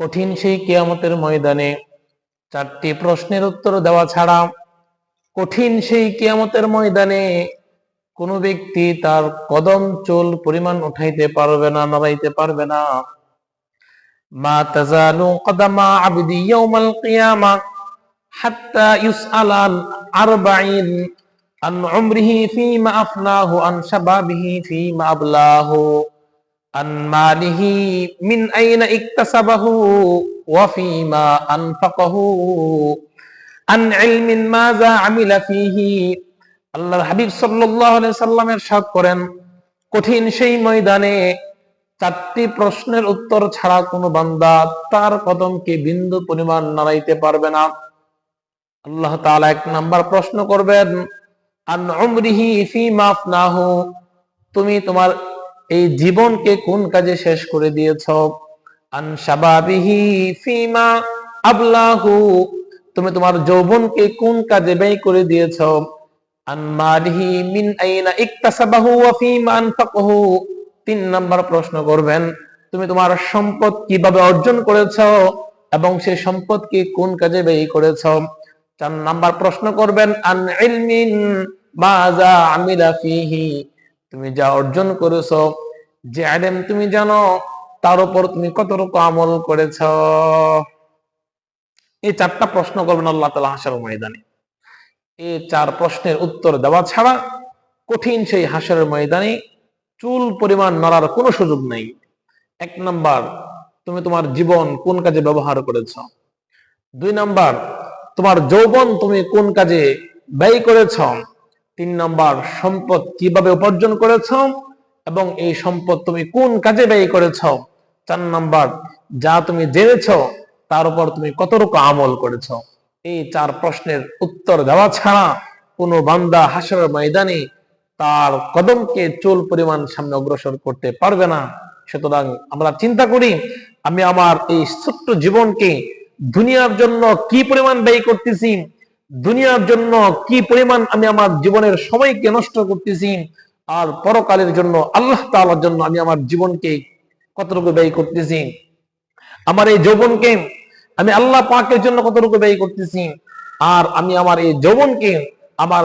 কঠিন সেই কেয়ামতের ময়দানে চারটি প্রশ্নের উত্তর দেওয়া ছাড়া কঠিন সেই কেয়ামতের ময়দানে কোনো ব্যক্তি তার কদম চুল পরিমাণ উঠাইতে পারবে না, নড়াইতে পারবে না। মা তাজালু কদামা আবিদি ইয়াউমাল কিয়ামা হাত্তা ইউসআলান আরবাইন আন উমরিহি ফিমা আফনাহু আন শাবাবিহি ফিমা আবলাহু। আনমালিহি মিন আইনা ইকতাসাবাহু ওয়া ফিমা আনফাকাহু। আন ইলমিন মাযা আমিলা ফিহি। আল্লাহর হাবিব সাল্লাল্লাহু আলাইহি সাল্লামের সাথ করেন, কঠিন সেই ময়দানে চারটি প্রশ্নের উত্তর ছাড়া কোনো বান্দা তার কদমকে বিন্দু পরিমাণ নাড়াইতে পারবে না। আল্লাহ তাআলা এক নাম্বার প্রশ্ন করবেন, আন উমরিহি ফিমা আফনাহু, তুমি তোমার এই জীবনকে কোন কাজে শেষ করে দিয়েছ? আন শাবাবিহি ফিমা আবলাহু। তুমি তোমার যৌবনকে কোন কাজে ব্যয় করে দিয়েছ? আন মালিহি মিন আইনা ইকতাসাবাহু ওয়া ফিমা আনফাকাহু। তিন নাম্বার প্রশ্ন করবেন, তুমি তোমার সম্পদ কীভাবে অর্জন করেছ এবং সেই সম্পদকে কোন কাজে ব্যয় করেছ? চার নাম্বার প্রশ্ন করবেন, আন ইলমিন মাজা আমিলা ফিহি। তুমি যা অর্জন করেছ, যে আলেম তুমি জানো, তার উপর তুমি কতটুকু আমল করেছ? এই চারটা প্রশ্ন করবেন আল্লাহ তালা হাসার ময়দানে। এই চার প্রশ্নের উত্তর দেওয়া ছাড়া কঠিন সেই হাসের ময়দানে চুল পরিমাণ নড়ার কোনো সুযোগ নেই। এক নাম্বার, তুমি তোমার জীবন কোন কাজে ব্যবহার করেছ? দুই নাম্বার, তোমার যৌবন তুমি কোন কাজে ব্যয় করেছ? তিন নম্বর, সম্পদ কীভাবে উপার্জন করেছ এবং এই সম্পদ তুমি কোন কাজে ব্যয় করেছ? চার নম্বর, যা তুমি জেনেছ তার উপর তুমি কতটুকু আমল করেছ? এই চার প্রশ্নের উত্তর দেওয়া ছাড়া কোনো বান্দা হাসর ময়দানে তার কদমকে চুল পরিমাণ সামনে অগ্রসর করতে পারবে না। সুতরাং আমরা চিন্তা করি, আমি আমার এই ছোট্ট জীবনকে দুনিয়ার জন্য কি পরিমাণ ব্যয় করতেছি? দুনিয়ার জন্য কি পরিমাণ আমি আমার জীবনের সময়কে নষ্ট করতেছি আর পরকালের জন্য, আল্লাহ তালার জন্য আমি আমার জীবনকে কতটুকু ব্যয় করতেছি? আমার এই যৌবনকে আমি আল্লাহ পাকের জন্য কতটুকু ব্যয় করতেছি? আর আমি আমার এই যৌবনকে আমার